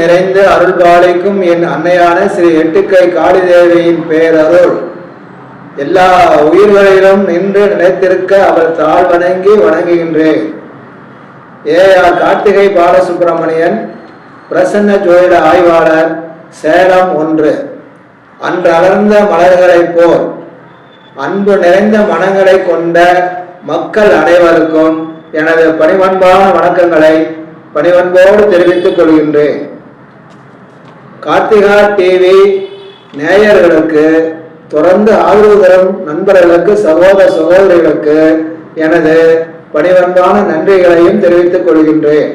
நிறைந்து அருள்பாலிக்கும் என் அன்னையான ஸ்ரீ எட்டுக்கை காளிதேவியின் பேரருள். எல்லா உயிர்களிலும் நின்று நிலைத்திருக்க அவர் தாழ் வணங்கி வணங்குகின்றேன். ஏ ஆர் கார்த்திகை பாலசுப்பிரமணியன் பிரசன்ன ஜோதிட ஆய்வாளர் சேலம் ஒன்று. அன்றளர்ந்த மலர்களைப் போல் அன்பு நிறைந்த மனங்களை கொண்ட மக்கள் அனைவருக்கும் எனது பணிவன்பான வணக்கங்களை பணிவன்போடு தெரிவித்துக் கொள்கின்றேன். கார்த்திகா டிவி நேயர்களுக்கு தொடர்ந்து ஆதரவு தரும் நண்பர்களுக்கு சகோதர சகோதரிகளுக்கு எனது பணிவன்பான நன்றிகளையும் தெரிவித்துக் கொள்கின்றேன்.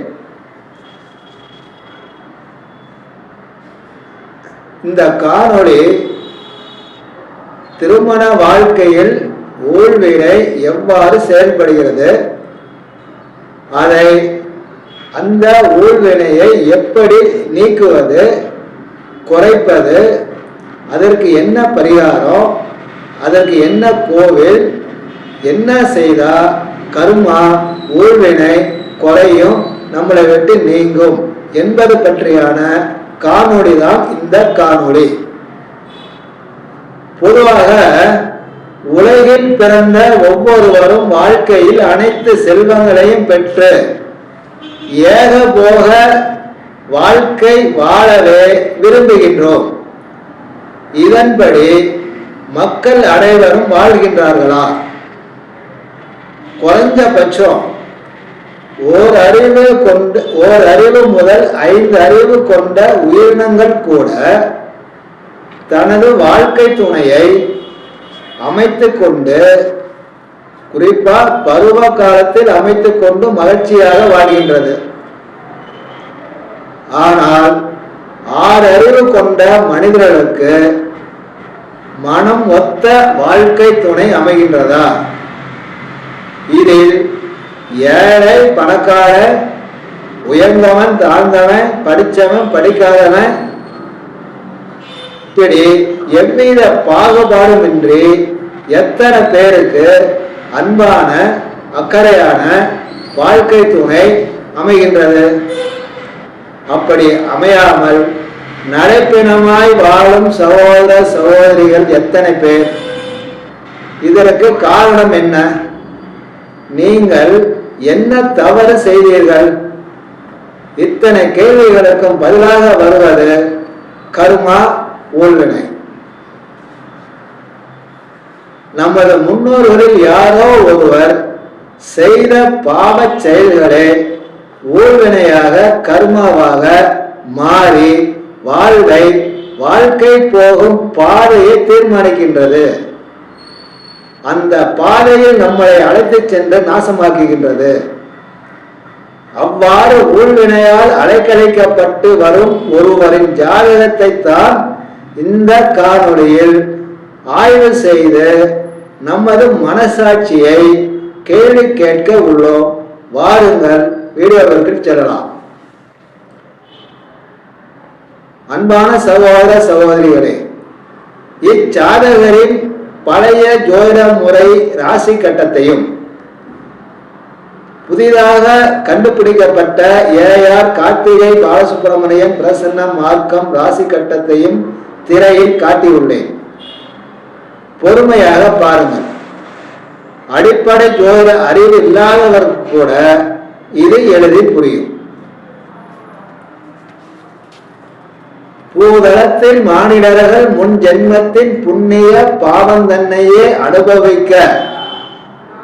இந்த காணொளி திருமண வாழ்க்கையில் ஊழ்வினை எவ்வாறு செயல்படுகிறது அதை அந்த ஊழ்வினையை எப்படி நீக்குவது குறைப்பது அதற்கு என்ன பரிகாரம் அதற்கு என்ன கோவில் என்ன செய்தா கர்மா ஊழ்வினை குறையும் நம்மளை விட்டு நீங்கும் என்பது பற்றியான காணொளி தான் இந்த காணொளி. பொதுவாக உலகில் பிறந்த ஒவ்வொருவரும் வாழ்க்கையில் அனைத்து செல்வங்களையும் பெற்று ஏகபோக வாழ்க்கை வாழவே விரும்புகின்றோம். இதன்படி மக்கள் அனைவரும் வாழ்கின்றார்களா? குறைஞ்சபட்சம் ஓர் அறிவு கொண்டு ஓர் அறிவு முதல் ஐந்து அறிவு கொண்ட உயிரினங்கள் கூட தனது வாழ்க்கை துணையை அமைத்து கொண்டு குறிப்பா பருவ காலத்தில் அமைத்துக் கொண்டு மகிழ்ச்சியாக வாழ்கின்றது. ஆனால் ஆறு அறிவு கொண்ட மனிதர்களுக்கு மனம் ஒத்த வாழ்க்கை துணை அமைகின்றதா? இதில் ஏழை பணக்காரன் உயர்ந்தவன் தாழ்ந்தவன் படித்தவன் படிக்காதவன் இப்படி எவ்வித பாகுபாடுமின்றி எத்தனை பேருக்கு அன்பான அக்கறையான வாழ்க்கை துணை அமைகின்றது? அப்படி அமையாமல் நடைப்பிணமாய் வாழும் சகோதர சகோதரிகள் எத்தனை பேர்? இதற்கு காரணம் என்ன? நீங்கள் என்ன தவறு செய்தீர்கள்? இத்தனை கேள்விகளுக்கும் பதிலாக வருவது கர்மா ஊழ்வினை நமது முன்னோர்களில் யாரோ ஒருவர் செய்த பாவச் செயல்களே ஊழ்வினையாக கர்மாவாக மாறி வாழ்வை வாழ்க்கை போகும் பாதையை தீர்மானிக்கின்றது. அந்த பாதையில் நம்மளை அழைத்து சென்று நாசமாக்குகின்றது. அவ்வாறு ஊழ்வினையால் அலைக்கழிக்கப்பட்டு வரும் ஒருவரின் ஜாதகத்தை தான் இந்த காணொளியில் ஆய்வு செய்து நமது மனசாட்சியை கேள்வி கேட்க உள்ளோம். வாருங்கள் வீடியோவிற்கு செல்லலாம் அன்பான சகோதர சகோதரிகளே இச்சாதகரின் பழைய ஜோதிட முறை ராசி கட்டத்தையும் புதிதாக கண்டுபிடிக்கப்பட்ட ஏஆர் கார்த்திகை பாலசுப்பிரமணியம் பிரசன்ன மார்க்கம் ராசி கட்டத்தையும் திரையில் காட்டியுள்ளேன். பொறுமையாக பாருங்கள். அடிப்படை ஜோதிட அறிவு இல்லாதவர் கூட இது எளிதில் புரியும். பூதளத்தில் மானிடர்கள் முன் ஜென்மத்தின் புண்ணிய பாவம் தன்னையே அனுபவிக்க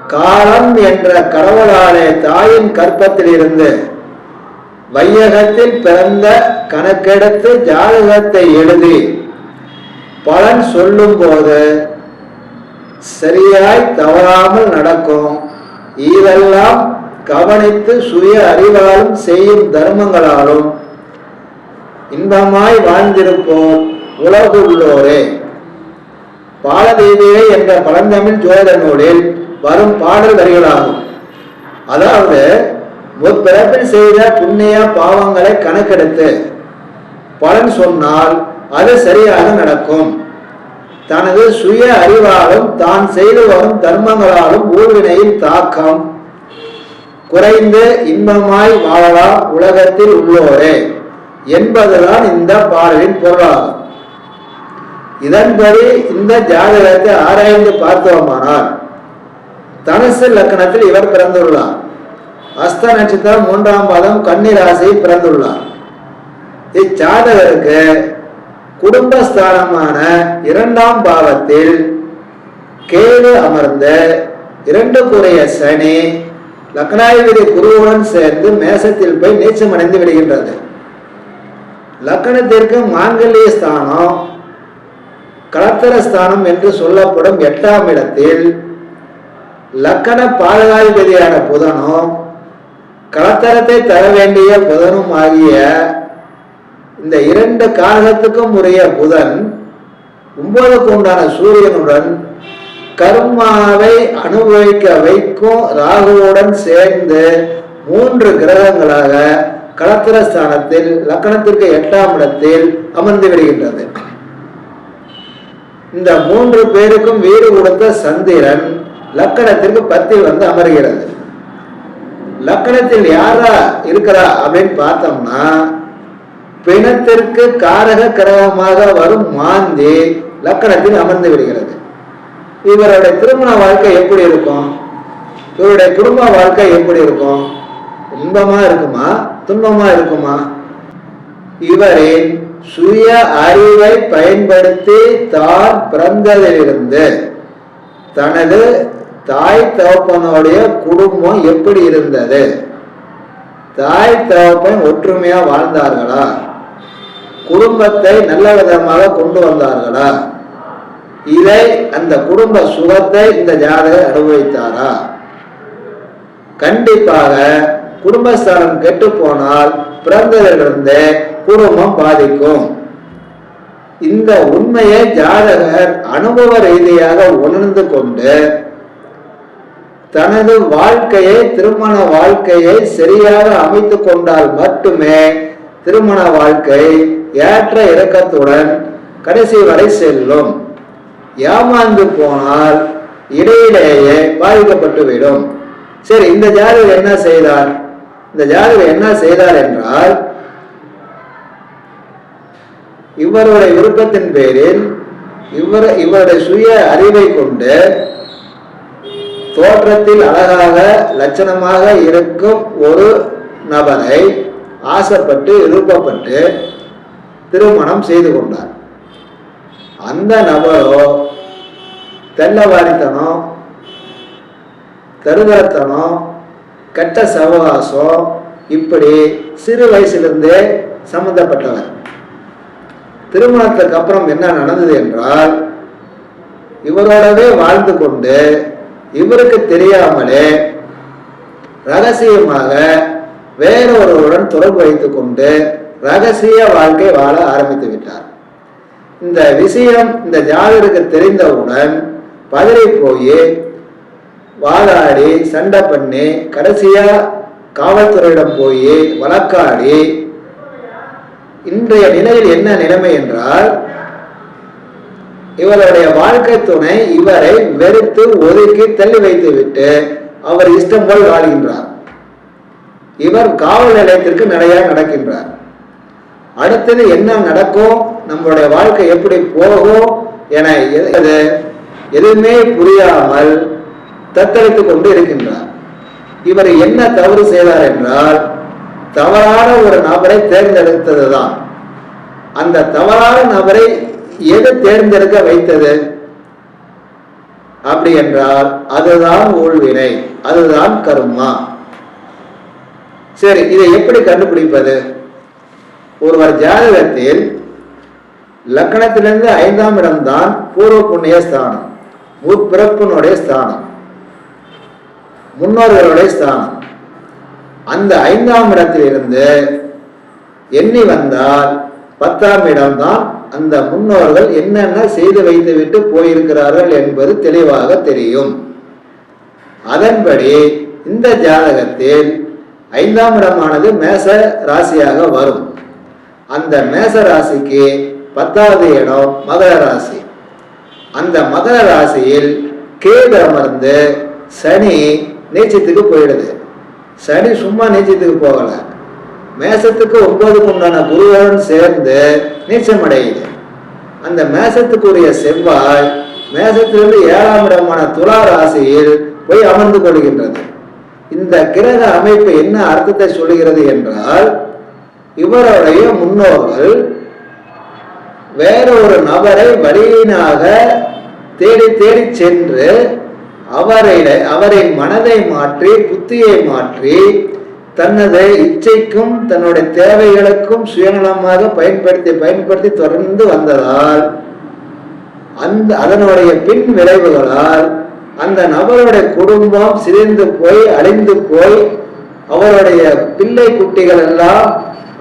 காலம் என்ற கடவுளாலே தாயின் கற்பத்தில் இருந்து வையகத்தில் பிறந்த கணக்கெடுத்து ஜாதகத்தை எழுதி பலன் சொல்லும்போது சரியாய் தவறாமல் நடக்கும். இதெல்லாம் கவனித்து சுய அறிவாலும் செய்யும் தர்மங்களாலும் இன்பமாய் வாழ்ந்திருப்போர் உலகுள்ளோரே பாலதேவியே என்ற பழந்தமிழ் ஜோதிட நூலில் வரும் பாடல் வரிகளாகும். அதாவது முற்பிறப்பில் செய்த புண்ணிய பாவங்களை கணக்கெடுத்து பலன் சொன்னால் அது சரியாக நடக்கும். தனது சுய அறிவாலும் தான் செய்து வரும் தர்மங்களாலும் ஊழ்வினையின் தாக்கம் குறைந்து இன்பமாய் வாழலாம் உலகத்தில் உள்ளோரே என்பதுதான் இந்த பாடலின் பொருளாகும். இதன்படி இந்த ஜாதகத்தை ஆராய்ந்து பார்த்தோமானால் தனுசு லக்கணத்தில் இவர் பிறந்துள்ளார். அஸ்த நட்சத்திரம் மூன்றாம் பாதம் கன்னி ராசியில் பிறந்துள்ளார். இச்சாதகருக்கு குடும்பஸ்தானமான இரண்டாம் பாவத்தில் கேது அமர்ந்த இரண்டுக்குரிய சனி லக்னாதிபதி குருவுடன் சேர்ந்து மேசத்தில் போய் நீச்சம் அடைந்து விடுகின்றது. லக்கணத்திற்கு மாங்கல்ய ஸ்தானம் கலத்தர ஸ்தானம் என்று சொல்லப்படும் எட்டாம் இடத்தில் லக்கண பாதகாதிபதியான புதனும் கலத்தரத்தை தர வேண்டிய புதனும் ஆகிய இந்த இரண்டு காரகத்துக்கும் உரிய புதன் ஒன்பதுக்கு உண்டான சூரியனுடன் கர்மாவை அனுபவிக்க வைக்கும் ராகுவுடன் சேர்ந்து மூன்று கிரகங்களாக கலத்திரஸ்தானத்தில் லக்கணத்திற்கு எட்டாம் இடத்தில் அமர்ந்து விடுகின்றது. இந்த மூன்று பேருக்கும் வீடு கொடுத்த சந்திரன் லக்கணத்திற்கு பத்தில் வந்து அமர்கிறது. லக்கணத்தில் யாரா இருக்கிறா அப்படின்னு பார்த்தோம்னா பிணத்திற்கு காரக கிரகமாக வரும் மாந்தி லக்கணத்தில் அமர்ந்து விடுகிறது. இவருடைய திருமண வாழ்க்கை எப்படி இருக்கும்? இவருடைய குடும்ப வாழ்க்கை எப்படி இருக்கும்? இன்பமா இருக்குமா? துன்பமா இருக்குமா? இவரின் சுய அறிவை பயன்படுத்தி தான் பிறந்ததிலிருந்து தனது தாய் தகப்பனுடைய குடும்பம் எப்படி இருந்தது? தாய் தகப்பன் ஒற்றுமையா வாழ்ந்தார்களா? குடும்பத்தை நல்ல விதமாக கொண்டு வந்தார்களா? இதை அந்த குடும்ப சுகத்தை இந்த ஜாதகர் அனுபவித்தாரா? கண்டிப்பாக குடும்பஸ்தானம் கெட்டு போனால் பிறந்ததிலிருந்தே குடும்பம் பாதிக்கும். இந்த உண்மையை ஜாதகர் அனுபவ ரீதியாக உணர்ந்து கொண்டு தனது வாழ்க்கையை திருமண வாழ்க்கையை சரியாக அமைத்து கொண்டால் மட்டுமே திருமண வாழ்க்கை ஏற்ற இறக்கத்துடன் கடைசி வரை செல்லும். ஏமாந்து போனால் இடையிலேயே பாதிக்கப்பட்டுவிடும் சரி இந்த ஜாதகர் என்ன செய்தார்? இந்த ஜாதகர் என்ன செய்தார் என்றால் இவருடைய விருப்பத்தின் பேரில் இவர் இவருடைய சுய அறிவை கொண்டு தோற்றத்தில் அழகாக லட்சணமாக இருக்கும் ஒரு நபரை ஆசைப்பட்டு விருப்பப்பட்டு திருமணம் செய்து கொண்டார். அந்த நபரோ தெல்லவாரித்தனம் தருதரத்தனம் கெட்ட சவகாசம் இப்படி சிறு வயசிலிருந்தே சம்பந்தப்பட்டவர். திருமணத்துக்கு அப்புறம் என்ன நடந்தது என்றால் இவரோடவே வாழ்ந்து கொண்டு இவருக்கு தெரியாமலே ரகசியமாக வேறொருவருடன் தொடர்பு வைத்துக் கொண்டு ரகசிய வாழ்க்கை வாழ ஆரம்பித்து விட்டார். இந்த விஷயம் இந்த ஜாதகருக்கு தெரிந்தவுடன் பதறி போய் வாதாடி சண்டை பண்ணி கடைசியா காவல்துறையிடம் போய் வழக்காடி இன்றைய நிலையில் என்ன நிலைமை என்றால் இவருடைய வாழ்க்கை துணை இவரை வெறுத்து ஒதுக்கி தள்ளி வைத்து விட்டு அவர் இஷ்டம் போல் வாழ்கின்றார். இவர் காவல் நிலையத்திற்கு நிறைய நடக்கின்றார். அடுத்தது என்ன நடக்கும்? நம்மளுடைய வாழ்க்கை எப்படி போகும் என எது எதுவுமே புரியாமல் தத்தளித்துக் கொண்டு இருக்கின்றார். இவர் என்ன தவறு செய்தார் என்றால் தவறான ஒரு நபரை தேர்ந்தெடுத்ததுதான். அந்த தவறான நபரை எது தேர்ந்தெடுக்க வைத்தது? அப்படி என்றால் அதுதான் ஊழ்வினை அதுதான் கர்மா. சரி இதை எப்படி கண்டுபிடிப்பது? ஒருவர் ஜாதகத்தில் லக்கணத்திலிருந்து ஐந்தாம் இடம்தான் பூர்வ புண்ணிய ஸ்தானம் முற்பிறப்பினுடைய ஸ்தானம் முன்னோர்களுடைய ஸ்தானம். அந்த ஐந்தாம் இடத்திலிருந்து எண்ணி வந்தால் பத்தாம் இடம்தான் அந்த முன்னோர்கள் என்னென்ன செய்து வைத்துவிட்டு போயிருக்கிறார்கள் என்பது தெளிவாக தெரியும். அதன்படி இந்த ஜாதகத்தில் ஐந்தாம் இடமானது மேச ராசியாக வரும். அந்த மேச ராசிக்கு பத்தாவது இடம் மகர ராசி. அந்த மகர ராசியில் கேது அமர்ந்து சனி நீச்சத்துக்கு போயிடுது. சனி சும்மா நீச்சத்துக்கு போகல. மேசத்துக்கு ஒன்பதுக்கு உண்டான குருவன் சேர்ந்து நீச்சமடையுது அந்த மேசத்துக்குரிய செவ்வாய் மேசத்திலிருந்து ஏழாம் இடமான துலா ராசியில் போய் அமர்ந்து கொள்கின்றது. இந்த கிரக அமைப்பு என்ன அர்த்தத்தை சொல்கிறது என்றால் இவருடைய முன்னோர்கள் வேற ஒரு நபரை வழியினாக தேடி தேடி சென்று அவரை அவரின் மனதை மாற்றி புத்தியை மாற்றி தனது இச்சைக்கும் தன்னுடைய தேவைகளுக்கும் சுயநலமாக பயன்படுத்தி பயன்படுத்தி தொடர்ந்து வந்ததால் அந்த அதனுடைய பின் விளைவுகளால் அந்த நபருடைய குடும்பம் சிதைந்து போய் அழிந்து போய் அவருடைய பிள்ளை குட்டிகள் எல்லாம்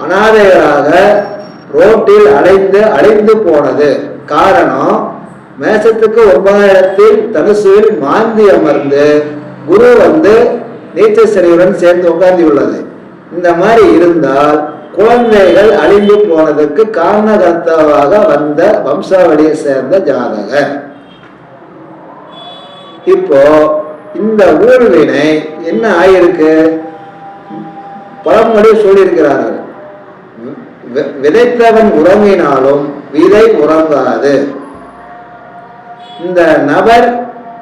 அனாதைகளாக ரோட்டில் அலைந்து அழிந்து போனது. காரணம் மேசத்துக்கு ஒன்பதாயிரத்தில் தனுசுவில் மாந்தி அமர்ந்து குரு வந்து நீச்சல் சிறையுடன் சேர்ந்து உட்கார்ந்துள்ளது இந்த மாதிரி இருந்தால் குழந்தைகள் அழிந்து போனதுக்கு காரணகர்த்தாவாக வந்த வம்சாவளியை சேர்ந்த ஜாதகர். இப்போ இந்த ஊழ்வினை என்ன ஆயிருக்கு? பழமொழி சொல்லியிருக்கிறார்கள். விதைத்தவன் உறங்கினாலும் விதை உறங்காது. இந்த நபர்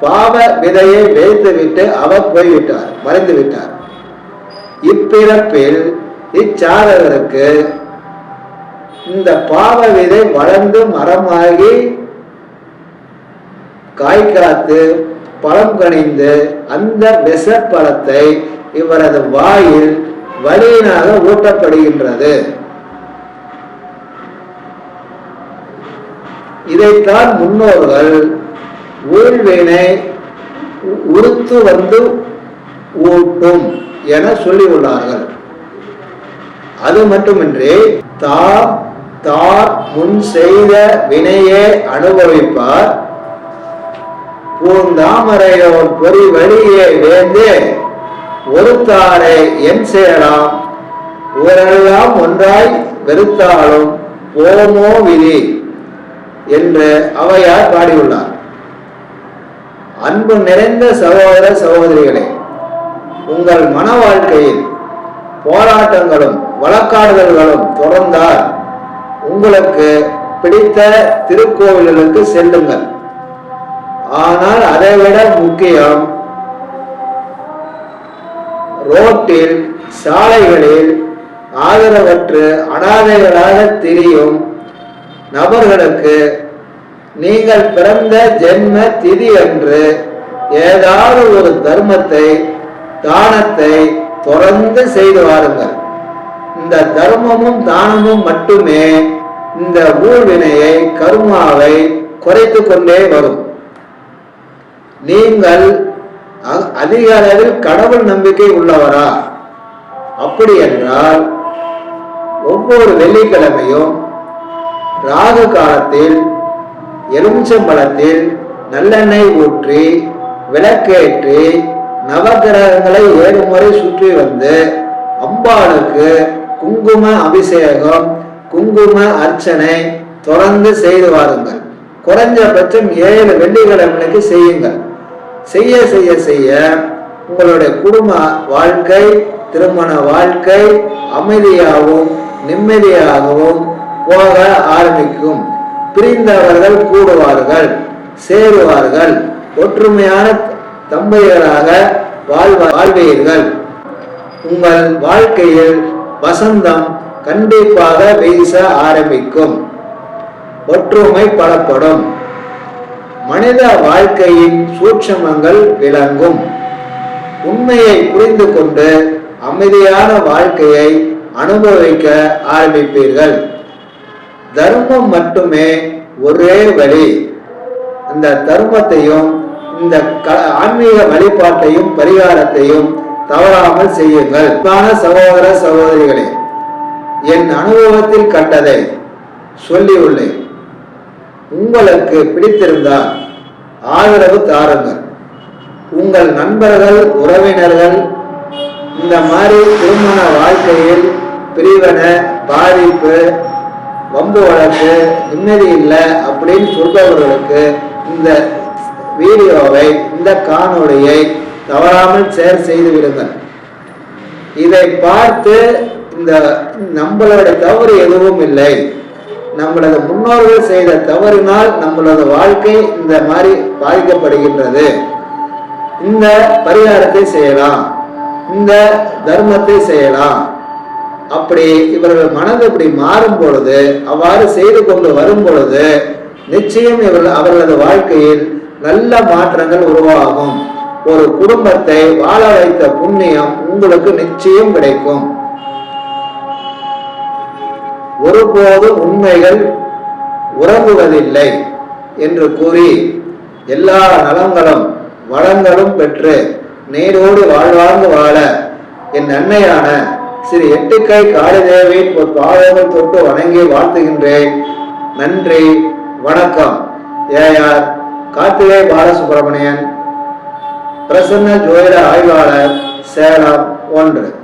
பாவ விதையை விதைத்துவிட்டு அவர் போய்விட்டார் மறைந்து விட்டார் இப்பிறப்பில் இச்சாதகருக்கு இந்த பாவ விதை வளர்ந்து மரமாகி காய் காத்து பழம் கனிந்து அந்த விஷப்பழத்தை இவரது வாயில் வலியினாக ஊட்டப்படுகின்றது. இதைத்தான் முன்னோர்கள் ஊழ்வினை உ- உறுத்து வந்து ஊட்டும் என சொல்லியுள்ளார்கள் அது மட்டுமின்றி தாம் தார் முன் செய்த வினையே அனுபவிப்பார். பூந்தாமரையோர் பொறி வழியே வேந்து ஒருத்தாரை என் செய்யலாம் ஊரெல்லாம் ஒன்றாய் வெறுத்தாலும் போமோ விதி. என்று அவையார் பாடியுள்ளார். அன்பு நிறைந்த சகோதர சகோதரிகளே உங்கள் மன வாழ்க்கையில் போராட்டங்களும் வழக்காடுதல்களும் தொடர்ந்தால் உங்களுக்கு பிடித்த திருக்கோவில்களுக்கு செல்லுங்கள். ஆனால் அதைவிட முக்கியம் ரோட்டில் சாலைகளில் ஆதரவற்று அனாதைகளாக திரியும் நபர்களுக்கு நீங்கள் பிறந்த ஜென்ம திதி என்று ஏதாவது ஒரு தர்மத்தை தானத்தை தொடர்ந்து செய்து வாருங்கள். இந்த தர்மமும் தானமும் மட்டுமே இந்த ஊழ்வினையை கருமாவை குறைத்து கொண்டே வரும். நீங்கள் அதிக அளவில் கடவுள் நம்பிக்கை உள்ளவரா? அப்படி என்றால் ஒவ்வொரு வெள்ளிக்கிழமையும் ராகு காலத்தில் எலுமிச்சம்பழத்தில் நல்லெண்ணெய் ஊற்றி விளக்கேற்றி நவகிரகங்களை ஏழு முறை சுற்றி வந்து அம்பாளுக்கு குங்கும அபிஷேகம் குங்கும அர்ச்சனை தொடர்ந்து செய்து வாருங்கள். குறைஞ்சபட்சம் ஏழு வெள்ளிக்கிழமைக்கு செய்யுங்கள். செய்ய செய்ய செய்ய உங்களுடைய குடும்ப வாழ்க்கை திருமண வாழ்க்கை அமைதியாகவும் நிம்மதியாகவும் போக ஆரம்பிக்கும். பிரிந்தவர்கள் கூடுவார்கள் சேருவார்கள் ஒற்றுமையான தம்பதிகளாக வாழ்வ வாழ்வீர்கள். உங்கள் வாழ்க்கையில் வசந்தம் கண்டிப்பாக வீச ஆரம்பிக்கும். ஒற்றுமை பலப்படும். மனித வாழ்க்கையின் சூட்சமங்கள் விளங்கும். உண்மையை புரிந்து கொண்டு அமைதியான வாழ்க்கையை அனுபவிக்க ஆரம்பிப்பீர்கள். தர்மம் மட்டுமே ஒரே வழி. அந்த தர்மத்தையும் இந்த க- ஆன்மீக வழிபாட்டையும் பரிகாரத்தையும் தவறாமல் செய்யுங்கள். சகோதர சகோதரிகளே என் அனுபவத்தில் கண்டதை சொல்லியுள்ளேன். உங்களுக்கு பிடித்திருந்தால் ஆதரவு தாருங்கள். உங்கள் நண்பர்கள் உறவினர்கள் இந்த மாதிரி திருமண வாழ்க்கையில் பிரிவன பாதிப்பு வம்பு வழக்கு நிம்மதி இல்லை அப்படின்னு சொல்பவர்களுக்கு இந்த வீடியோவை இந்த காணொளியை தவறாமல் ஷேர் செய்து விடுங்கள். இதை பார்த்து இந்த நம்மளோட தவறு எதுவும் இல்லை. நம்மளது முன்னோர்கள் செய்த தவறினால் நம்மளது வாழ்க்கை இந்த மாதிரி பாதிக்கப்படுகின்றது. இந்த பரிகாரத்தை செய்யலாம். இந்த தர்மத்தை செய்யலாம். அப்படி இவர்கள் மனது இப்படி மாறும் பொழுது அவ்வாறு செய்து கொண்டு வரும் பொழுது நிச்சயம் இவர்கள் அவர்களது வாழ்க்கையில் நல்ல மாற்றங்கள் உருவாகும். ஒரு குடும்பத்தை வாழ வைத்த புண்ணியம் உங்களுக்கு நிச்சயம் கிடைக்கும். ஒருபோதும் உண்மைகள் உறங்குவதில்லை என்று கூறி எல்லா நலங்களும் வளங்களும் பெற்று நேரோடு வாழ்வார்ந்து வாழ என் அன்னையான ஸ்ரீ எட்டுக்கை காளிதேவியின் ஒரு பாதங்கள் தொட்டு வணங்கி வாழ்த்துகின்றேன். நன்றி வணக்கம். ஏஆர் கார்த்திகை பாலசுப்ரமணியன். பிரசன்ன ஜோதிட ஆய்வாளர் சேலம் ஒன்று.